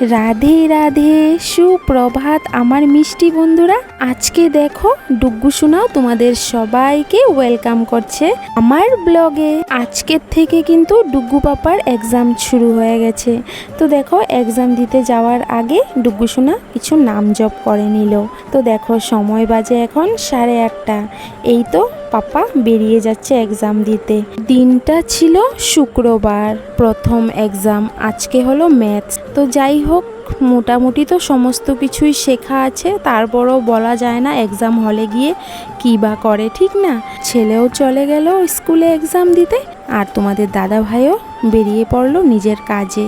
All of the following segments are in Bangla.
রাধে রাধে, সুপ্রভাত আমার মিষ্টি বন্ধুরা। আজকে দেখো ডুগ্গু শোনাও তোমাদের সবাইকে ওয়েলকাম করছে আমার ব্লগে আজকের থেকে কিন্তু ডুগ্গু পাপার এক্সাম শুরু হয়ে গেছে। তো দেখো এক্সাম দিতে যাওয়ার আগে ডুগ্গু শোনা কিছু নাম জপ করে নিল। তো দেখো, সময় বাজে এখন সাড়ে আটটা। এই তো পাপা বেরিয়ে যাচ্ছে এক্সাম দিতে। দিনটা ছিল শুক্রবার। প্রথম এক্সাম আজকে হলো ম্যাথস তো যাই হোক, মোটামুটি তো সমস্ত কিছুই শেখা আছে, তারপরও বলা যায় না এক্সাম হলে গিয়ে কী বা করে, ঠিক না? ছেলেও চলে গেল স্কুলে এক্সাম দিতে, আর তোমাদের দাদা ভাইও বেরিয়ে পড়ল নিজের কাজে।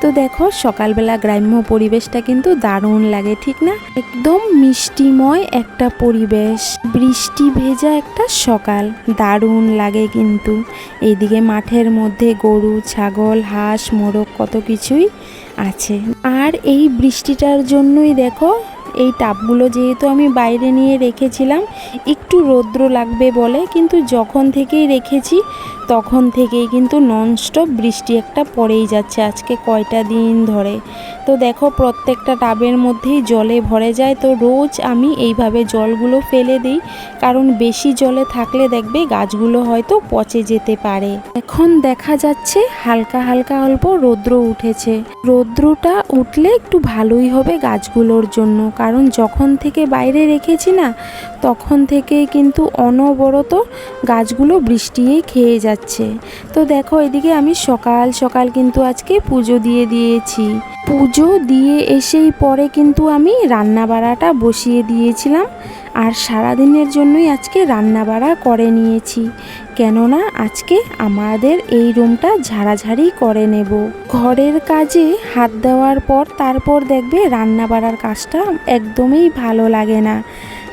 তো দেখো, সকালবেলা গ্রাম্য পরিবেশটা কিন্তু দারুণ লাগে, ঠিক না? একদম মিষ্টিময় একটা পরিবেশ, বৃষ্টি ভেজা একটা সকাল, দারুণ লাগে কিন্তু। এইদিকে মাঠের মধ্যে গরু, ছাগল, হাঁস, মোরগ কত কিছুই আছে। আর এই বৃষ্টিটার জন্যই দেখো এই টাবগুলো যেহেতু আমি বাইরে নিয়ে রেখেছিলাম, একটু রৌদ্র লাগবে বলে কিন্তু যখন থেকেই রেখেছি, তখন থেকেই কিন্তু ননস্টপ বৃষ্টি একটা পড়েই যাচ্ছে আজকে কয়টা দিন ধরে। তো দেখো প্রত্যেকটা টাবের মধ্যেই জলে ভরে যায়, তো রোজ আমি এইভাবে জলগুলো ফেলে দিই, কারণ বেশি জলে থাকলে দেখবে গাছগুলো হয়তো পচে যেতে পারে। এখন দেখা যাচ্ছে হালকা হালকা অল্প রৌদ্র উঠেছে। রৌদ্রটা উঠলে একটু ভালোই হবে গাছগুলোর জন্য কারণ যখন থেকে বাইরে রেখেছি না, তখন থেকে কিন্তু অনবরত গাছগুলো বৃষ্টিয়েই খেয়ে যাচ্ছে। তো দেখো, এদিকে আমি সকাল সকাল কিন্তু আজকে পুজো দিয়ে দিয়েছি। পুজো দিয়ে এসেই পরে কিন্তু আমি রান্না বাড়াটা বসিয়ে দিয়েছিলাম। আর সারাদিনের জন্যই আজকে রান্না বাড়া করে নিয়েছি। কেননা আজকে আমাদের এই রুমটা ঝাড়াঝাড়ি করে নেব। ঘরের কাজে হাত দেওয়ার পর তারপর দেখবে রান্না বাড়ার কাজটা একদমই ভালো লাগে না।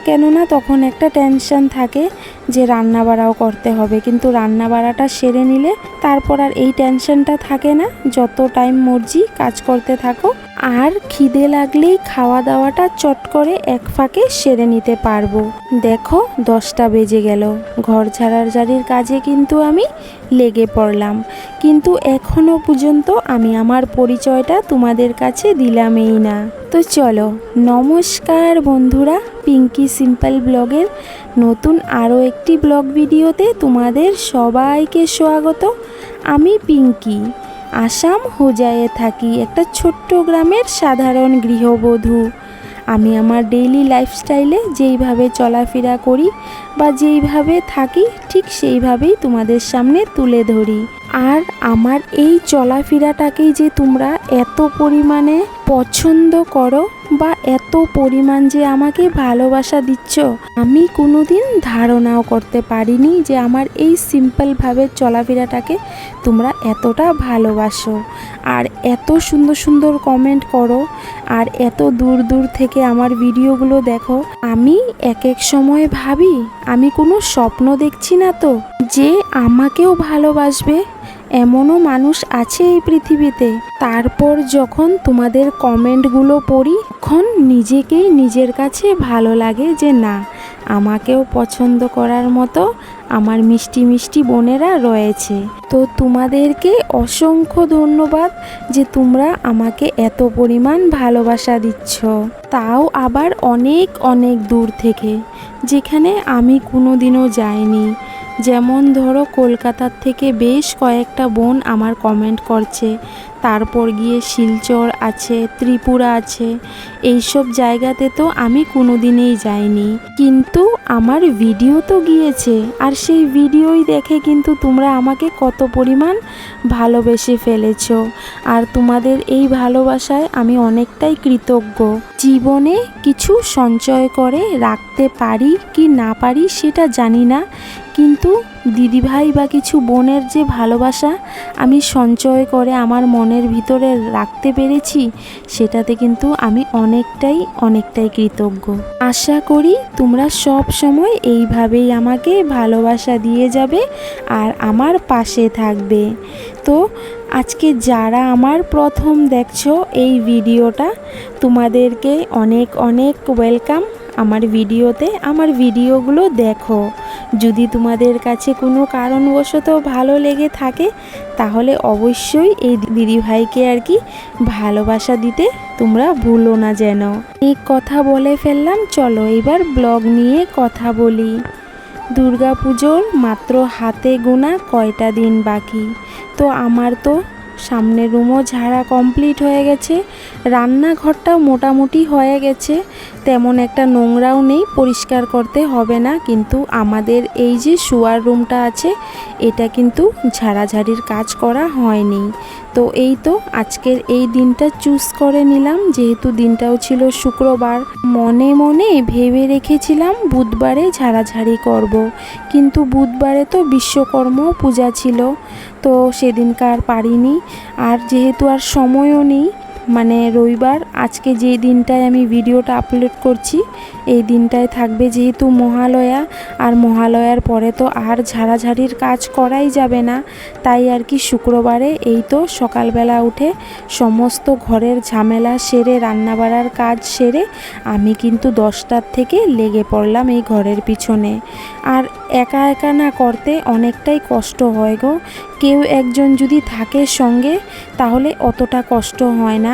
কেননা তখন একটা টেনশন থাকে যে রান্না বাড়াও করতে হবে। কিন্তু রান্না বাড়াটা সেরে নিলে তারপর আর এই টেনশনটা থাকে না। যত টাইম মর্জি কাজ করতে থাকো আর খিদে লাগলেই খাওয়া দাওয়াটা চট করে এক ফাঁকে সেরে নিতে পারব। দেখো, দশটা বেজে গেল। ঘর ঝাড়ার ঝাড়ির কাজে কিন্তু আমি লেগে পড়লাম। কিন্তু এখনও পর্যন্ত আমি আমার পরিচয়টা তোমাদের কাছে দিলামই না। তো চলো, নমস্কার বন্ধুরা, পিঙ্কি সিম্পল ব্লগের নতুন আরও একটি ব্লগ ভিডিওতে তোমাদের সবাইকে স্বাগত। আমি পিঙ্কি। আসাম হোজায়ে থাকি একটা ছোট্ট গ্রামের সাধারণ গৃহবধূ। আমি আমার ডেইলি লাইফস্টাইলে যেইভাবে চলাফেরা করি বা যেইভাবে থাকি, ঠিক সেইভাবেই তোমাদের সামনে তুলে ধরি। আর আমার এই চলাফেরাটাকেই যে তোমরা এত পরিমাণে পছন্দ করো বা এত পরিমাণ যে আমাকে ভালোবাসা দিচ্ছ, আমি কোনোদিন ধারণাও করতে পারিনি যে আমার এই সিম্পলভাবে চলাফেরাটাকে তোমরা এতটা ভালোবাসো। আর এত সুন্দর সুন্দর কমেন্ট করো, আর এত দূর দূর থেকে আমার ভিডিওগুলো দেখো, আমি এক এক সময় ভাবি, আমি কোনো স্বপ্ন দেখছি না তো যে আমাকেও ভালোবাসবে, এমনও মানুষ আছে এই পৃথিবীতে। তারপর যখন তোমাদের কমেন্টগুলো পড়ি, তখন নিজেকেই নিজের কাছে ভালো লাগে যে, না, আমাকেও পছন্দ করার মতো আমার মিষ্টি মিষ্টি বোনেরা রয়েছে। তো তোমাদেরকে অসংখ্য ধন্যবাদ যে তোমরা আমাকে এত পরিমাণ ভালোবাসা দিচ্ছ। তাও আবার অনেক অনেক দূর থেকে, যেখানে আমি কোনো দিনও যাইনি। যেমন ধরো, কলকাতার থেকে বেশ কয়েকটা বোন আমার কমেন্ট করছে তারপর গিয়ে শিলচর আছে, ত্রিপুরা আছে। এইসব জায়গাতে তো আমি কোনো দিনেই যাইনি। কিন্তু আমার ভিডিও তো গিয়েছে, আর সেই ভিডিওই দেখে কিন্তু তোমরা আমাকে কত পরিমাণ ভালোবেসে ফেলেছ। আর তোমাদের এই ভালোবাসায় আমি অনেকটাই কৃতজ্ঞ। জীবনে কিছু সঞ্চয় করে রাখতে পারি কি না পারি সেটা জানি না, কিন্তু দিদিভাই বা কিছু বোনের যে ভালোবাসা আমি সঞ্চয় করে আমার মনের ভিতরে রাখতে পেরেছি, সেটাতে কিন্তু আমি অনেকটাই অনেকটাই কৃতজ্ঞ। আশা করি তোমরা সব সময় এইভাবেই আমাকে ভালোবাসা দিয়ে যাবে আর আমার পাশে থাকবে। তো আজকে যারা আমার প্রথম দেখছ এই ভিডিওটা, তোমাদেরকে অনেক অনেক ওয়েলকাম আমার ভিডিওতে আমার ভিডিওগুলো দেখো। যদি তোমাদের কাছে কোনো কারণবশত ভালো লেগে থাকে, তাহলে অবশ্যই এই দিদিভাইকে আর কি ভালোবাসা দিতে তোমরা ভুলো না যেন। এই কথা বলে ফেললাম, চলো এবার ব্লগ নিয়ে কথা বলি। দুর্গাপুজোর মাত্র হাতে গোনা কয়টা দিন বাকি? তো আমার তো সামনের রুমও ঝাড়া কমপ্লিট হয়ে গেছে, রান্নাঘরটাও মোটামুটি হয়ে গেছে। তেমন একটা নোংরাও নেই, পরিষ্কার করতে হবে না। কিন্তু আমাদের এই যে শোয়ার রুমটা আছে, এটা কিন্তু ঝাড়াঝাড়ির কাজ করা হয়নি। তো এই তো আজকের এই দিনটা চুজ করে নিলাম। যেহেতু দিনটাও ছিল শুক্রবার, মনে মনে ভেবে রেখেছিলাম বুধবারে ঝাড়াঝাড়ি করব। কিন্তু বুধবারে তো বিশ্বকর্ম পূজা ছিল, তো সেদিনকার পারিনি। আর যেহেতু আর সময়ও নেই মানে রবিবার, আজকে যে দিনটায় আমি ভিডিওটা আপলোড করছি, এই দিনটায় থাকবে যেহেতু মহালয়া, আর মহালয়ার পরে তো আর ঝাড়াঝাড়ির কাজ করাই যাবে না। তাই আর কি শুক্রবারে এই তো সকালবেলা উঠে সমস্ত ঘরের ঝামেলা সেরে, রান্নাবাড়ার কাজ সেরে, আমি কিন্তু দশটার থেকে লেগে পড়লাম এই ঘরের পিছনে। আর একা একা না করতে অনেকটাই কষ্ট হয় গো। কেউ একজন যদি থাকে সঙ্গে, তাহলে অতটা কষ্ট হয় না।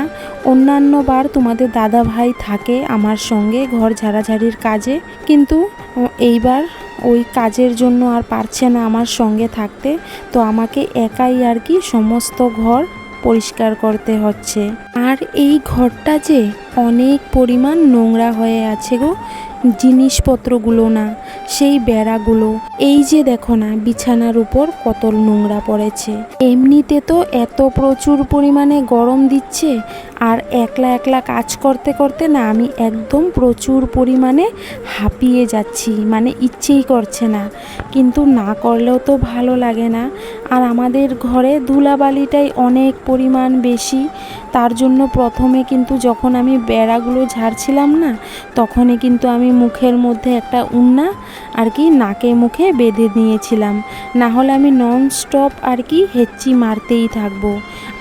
অন্যান্য বার তোমাদের দাদা ভাই থাকে আমার সঙ্গে ঘর ঝাড়াঝাড়ির কাজে, কিন্তু এইবার ওই কাজের জন্য আর পারছে না আমার সঙ্গে থাকতে। তো আমাকে একাই আর কি সমস্ত ঘর পরিষ্কার করতে হচ্ছে। আর এই ঘরটা যে অনেক পরিমাণ নোংরা হয়ে আছে গো জিনিসপত্রগুলো না, সেই বেড়াগুলো। এই যে দেখো না, বিছানার উপর কত নোংরা পড়েছে। এমনিতে তো এত প্রচুর পরিমাণে গরম দিচ্ছে, আর একলা একলা কাজ করতে করতে না আমি একদম প্রচুর পরিমাণে হাঁপিয়ে যাচ্ছি মানে ইচ্ছেই করছে না। কিন্তু না করলেও তো ভালো লাগে না। আর আমাদের ঘরে ধুলাবালিটাই অনেক পরিমাণ বেশি তার জন্য প্রথমে কিন্তু যখন আমি বেড়াগুলো ঝাড়ছিলাম না, তখনই কিন্তু আমি মুখের মধ্যে একটা উন্না আর কি নাকে মুখে বেঁধে নিয়েছিলাম। না হলে আমি নন স্টপ আর কি হেচ্চি মারতেই থাকব।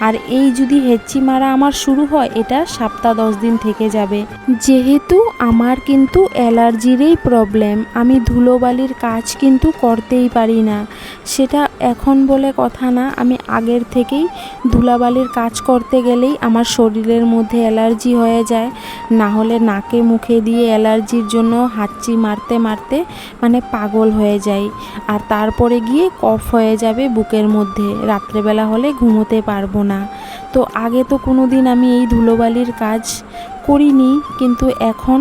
আর এই যদি হেচ্চি মারা আমার শুরু হয়, এটা সপ্তাহ দশ দিন থেকে যাবে। যেহেতু আমার কিন্তু অ্যালার্জিরই প্রবলেম, আমি ধুলোবালির কাজ কিন্তু করতেই পারি না। সেটা এখন বলে কথা না, আমি আগের থেকেই ধুলাবালির কাজ করতে গেলেই আমার শরীরের মধ্যে অ্যালার্জি হয়ে যায়। না হলে নাকে মুখে দিয়ে অ্যালার্জির জন্য হাঁচি মারতে মারতে মানে পাগল হয়ে যাই। আর তারপরে গিয়ে কফ হয়ে যাবে বুকের মধ্যে। রাত্রেবেলা হলে ঘুমোতে পারব না। তো আগে তো কোনো দিন আমি এই ধুলোবালির কাজ করিনি, কিন্তু এখন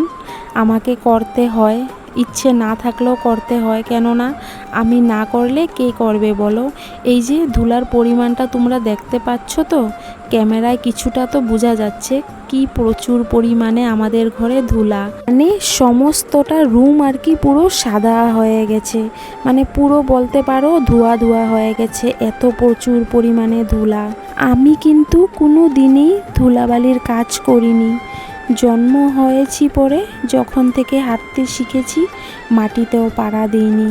আমাকে করতে হয়। ইচ্ছে না থাকলেও করতে হয়, কেননা আমি না করলে কে করবে বলো? এই যে ধুলার পরিমাণটা তোমরা দেখতে পাচ্ছ তো, ক্যামেরায় কিছুটা তো বোঝা যাচ্ছে কি প্রচুর পরিমাণে আমাদের ঘরে ধুলা। মানে সমস্তটা রুম আর কি পুরো সাদা হয়ে গেছে। মানে পুরো বলতে পারো ধোয়া ধোয়া হয়ে গেছে, এত প্রচুর পরিমাণে ধুলা। আমি কিন্তু কোনো দিনই ধুলাবালির কাজ করিনি। জন্ম হয়েছি পরে যখন থেকে হাঁটতে শিখেছি, মাটিতেও পাড়া দিইনি।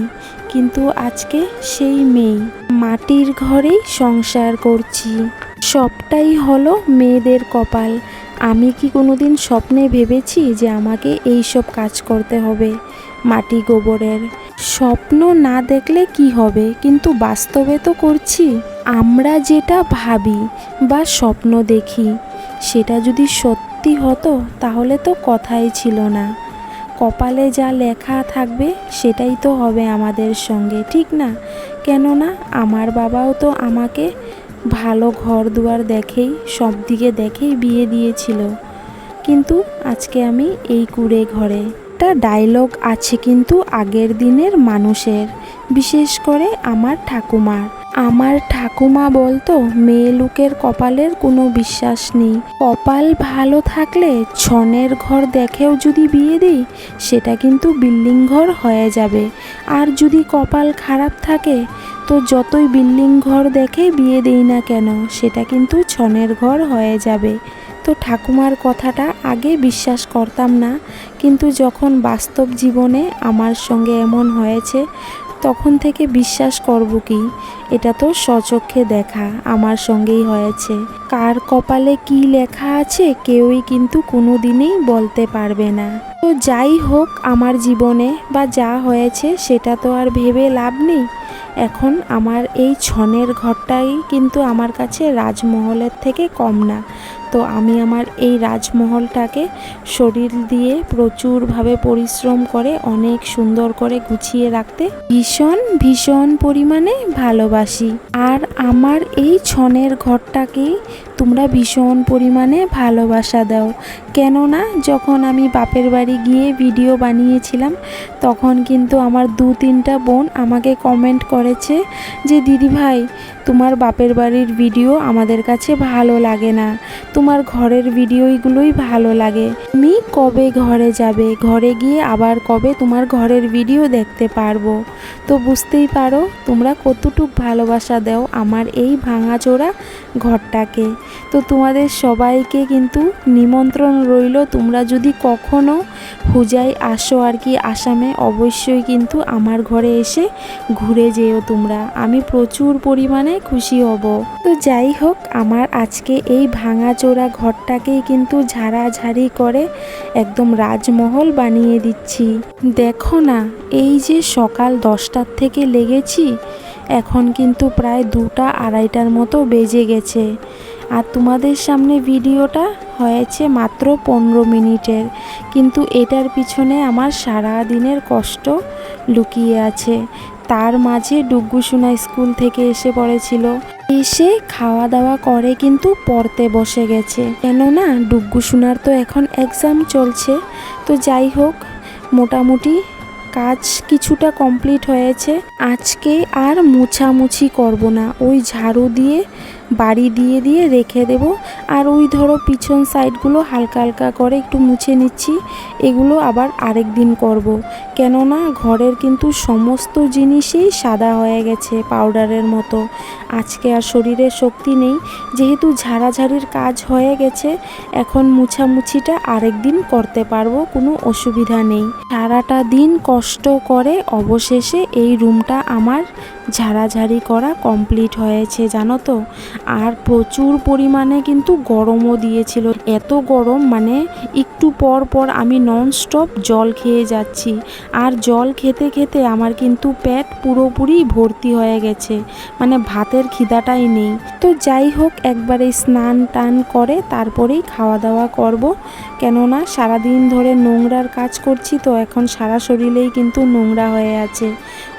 কিন্তু আজকে সেই মেয়ে, মাটির ঘরেই সংসার করছি। সবটাই হলো মেয়েদের কপাল। আমি কি কোনোদিন স্বপ্নে ভেবেছি যে আমাকে এই সব কাজ করতে হবে, মাটি গোবরের? স্বপ্ন না দেখলে কি হবে? কিন্তু বাস্তবে তো করছি। আমরা যেটা ভাবি বা স্বপ্ন দেখি, সেটা যদি সত্যি হতো, তাহলে তো কথাই ছিল না। কপালে যা লেখা থাকবে, সেটাই তো হবে আমাদের সঙ্গে, ঠিক না? কেননা, আমার বাবাও তো আমাকে ভালো ঘর দুয়ার দেখেই, সব দিকে দেখেই বিয়ে দিয়েছিল। কিন্তু আজকে আমি এই কুড়ে ঘরে। একটা ডায়লগ আছে কিন্তু আগের দিনের মানুষের, বিশেষ করে আমার ঠাকুমার। আমার ঠাকুমা বলতো, মেয়ে লোকের কপালের কোনো বিশ্বাস নেই। কপাল ভালো থাকলে ছনের ঘর দেখেও যদি বিয়ে দিই, সেটা কিন্তু বিল্ডিং ঘর হয়ে যাবে। আর যদি কপাল খারাপ থাকে, তো যতই বিল্ডিং ঘর দেখে বিয়ে দেই না কেন, সেটা কিন্তু ছনের ঘর হয়ে যাবে। তো ঠাকুমার কথাটা আগে বিশ্বাস করতাম না, কিন্তু যখন বাস্তব জীবনে আমার সঙ্গে এমন হয়েছে, তখন থেকে বিশ্বাস করব কি? এটা তো স্বচক্ষে দেখা, আমার সঙ্গেই হয়েছে। কার কপালে কি লেখা আছে কেউই কিন্তু কোনো দিনই বলতে পারবে না। তো যাই হোক, আমার জীবনে বা যা হয়েছে সেটা তো আর ভেবে লাভ নেই। এখন আমার এই ছনের ঘরটাই কিন্তু আমার কাছে রাজমহলের থেকে কম না। তো আমি আমার এই রাজমহলটাকে শরীর দিয়ে প্রচুরভাবে পরিশ্রম করে, অনেক সুন্দর করে গুছিয়ে রাখতে ভীষণ ভীষণ পরিমাণে ভালোবাসি। আর আমার এই ছনের ঘরটাকেই তোমরা ভীষণ পরিমাণে ভালোবাসা দাও। কেননা, যখন আমি বাপের বাড়ি গিয়ে ভিডিও বানিয়েছিলাম, তখন কিন্তু আমার দু তিনটা বোন আমাকে কমেন্ট করেছে যে দিদি ভাই তোমার বাপের বাড়ির ভিডিও আমাদের কাছে ভালো লাগে না। তোমার ঘরের ভিডিওগুলোই ভালো লাগে। তুমি কবে ঘরে যাবে? ঘরে গিয়ে আবার কবে তোমার ঘরের ভিডিও দেখতে পারব? তো বুঝতেই পারো, তোমরা কতটুক ভালোবাসা দাও আমার এই ভাঙাচোরা ঘরটাকে। তো তোমাদের সবাইকে কিন্তু নিমন্ত্রণ রইল, তোমরা যদি কখনো হুজাই আসো আর কি আসামে, অবশ্যই কিন্তু আমার ঘরে এসে ঘুরে যেও তোমরা। আমি প্রচুর পরিমাণে খুশি হব। তো যাই হোক, আমার আজকে এই ভাঙাচোরা ঘরটাকেই কিন্তু ঝাড়াঝাড়ি করে একদম রাজমহল বানিয়ে দিচ্ছি। দেখো না, এই যে সকাল দশটার থেকে লেগেছি, এখন কিন্তু প্রায় দুটা আড়াইটার মতো বেজে গেছে। আর তোমাদের সামনে ভিডিওটা হয়েছে মাত্র পনেরো মিনিটের, কিন্তু এটার পিছনে আমার সারা দিনের কষ্ট লুকিয়ে আছে। তার মাঝে ডুগ্গুসোনা স্কুল থেকে এসে পড়েছিল। এসে খাওয়া দাওয়া করে কিন্তু পড়তে বসে গেছে। কেননা ডুগ্গুসোনার তো এখন এক্সাম চলছে। তো যাই হোক, মোটামুটি কাজ কিছুটা কমপ্লিট হয়েছে। আজকে আর মুছামুছি করব না। ওই ঝাড়ু দিয়ে বাড়ি দিয়ে দিয়ে রেখে দেব। আর ওই ধরো পিছন সাইডগুলো হালকা হালকা করে একটু মুছে নিচ্ছি। এগুলো আবার আরেক দিন করব। কেননা ঘরের কিন্তু সমস্ত জিনিসই সাদা হয়ে গেছে পাউডারের মতো। আজকে আর শরীরে শক্তি নেই। যেহেতু ঝাড়াঝাড়ির কাজ হয়ে গেছে, এখন মুছামুছিটা আরেক দিন করতে পারব, কোনো অসুবিধা নেই। সারাটা দিন কষ্ট করে অবশেষে এই রুমটা আমার ঝাড়াঝাড়ি করা কমপ্লিট হয়েছে, জানো তো? আর প্রচুর পরিমাণে কিন্তু গরমও দিয়েছিল। এত গরম মানে একটু পর পর আমি নন স্টপ জল খেয়ে যাচ্ছি। আর জল খেতে খেতে আমার কিন্তু পেট পুরোপুরি ভর্তি হয়ে গেছে। মানে ভাতের খিদাটাই নেই। তো যাই হোক, একবারে স্নান টান করে তারপরেই খাওয়া দাওয়া করব। কেননা সারাদিন ধরে নোংরার কাজ করছি, তো এখন সারা শরীরেই কিন্তু নোংরা হয়ে আছে।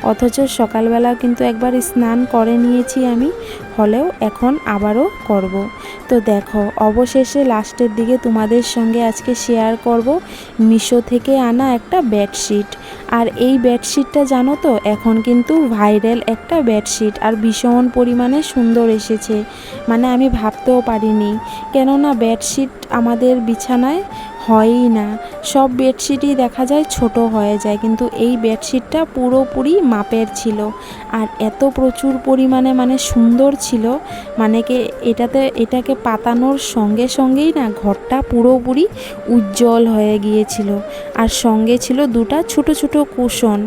অথচ সকালবেলা কিন্তু একবার স্নান করে নিয়েছি আমি, হলেও এখন আবারও করব। তো দেখো, অবশেষে লাস্টের দিকে তোমাদের সঙ্গে আজকে শেয়ার করব মিশো থেকে আনা একটা বেডশিট আর এই বেডশিটটা জানো তো, এখন কিন্তু ভাইরাল একটা বেডশিট আর ভীষণ পরিমাণে সুন্দর এসেছে। মানে আমি ভাবতেও পারিনি। কেননা বেডশিট আমাদের বিছানায় হয়ই না। সব বেডশিটই দেখা যায় ছোট হয়ে যায়, কিন্তু এই বেডশিটটা পুরোপুরি মাপের ছিল। আর এত প্রচুর পরিমাণে মানে সুন্দর ছিল মানে কি এটাতে, এটাকে পাতানোর সঙ্গে সঙ্গেই না ঘরটা পুরোপুরি উজ্জ্বল হয়ে গিয়েছিল। আর সঙ্গে ছিল দুটা ছোট ছোট কুশন।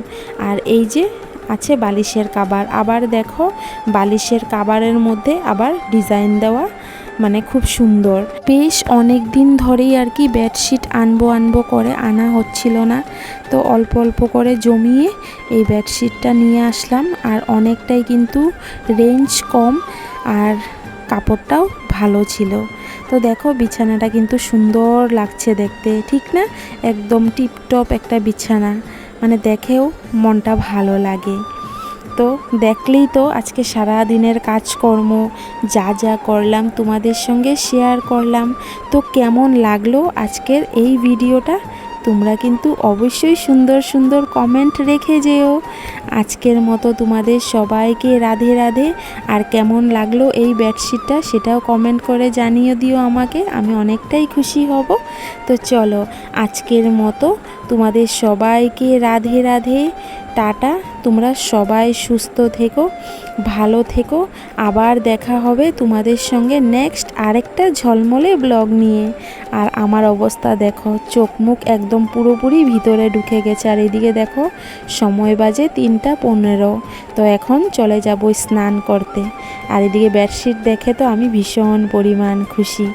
আর এই যে আছে বালিশের কাবার। আবার দেখো, বালিশের কাবারের মধ্যে আবার ডিজাইন দেওয়া মানে খুব সুন্দর। বেশ অনেক দিন ধরেই আর কি বেডশিট আনব আনব করে আনা হচ্ছিল না। তো অল্প অল্প করে জমিয়ে এই বেডশিটটা নিয়ে আসলাম। আর অনেকটাই কিন্তু রেঞ্জ কম আর কাপড়টাও ভালো ছিল। তো দেখো বিছানাটা কিন্তু সুন্দর লাগছে দেখতে, ঠিক না? একদম টিপটপ একটা বিছানা। মানে দেখেও মনটা ভালো লাগে। তো দেখলেই তো আজকে সারা দিনের কাজকর্ম, যা যা করলাম তোমাদের সঙ্গে শেয়ার করলাম। তো কেমন লাগল আজকের এই ভিডিওটা? তোমরা কিন্তু অবশ্যই সুন্দর সুন্দর কমেন্ট রেখে যেও। আজকের মতো তোমাদের সবাইকে রাধে রাধে। আর কেমন লাগল এই বেডশিটটা সেটাও কমেন্ট করে জানিয়ে দিও আমাকে, আমি অনেকটাই খুশি হব। তো চলো আজকের মতো তোমাদের সবাইকে রাধে রাধে। টাটা, তোমরা সবাই সুস্থ থেকো, ভালো থেকো। আবার দেখা হবে তোমাদের সঙ্গে নেক্সট আরেকটা ঝলমলে ব্লগ নিয়ে। আর আমার অবস্থা দেখো চোখ মুখ একদম পুরোপুরি ভিতরে ঢুকে গেছে। আর এদিকে দেখো, সময় বাজে তিনটা পনেরো। তো এখন চলে যাব স্নান করতে। আর এদিকে বেডশিট দেখে তো আমি ভীষণ পরিমাণ খুশি।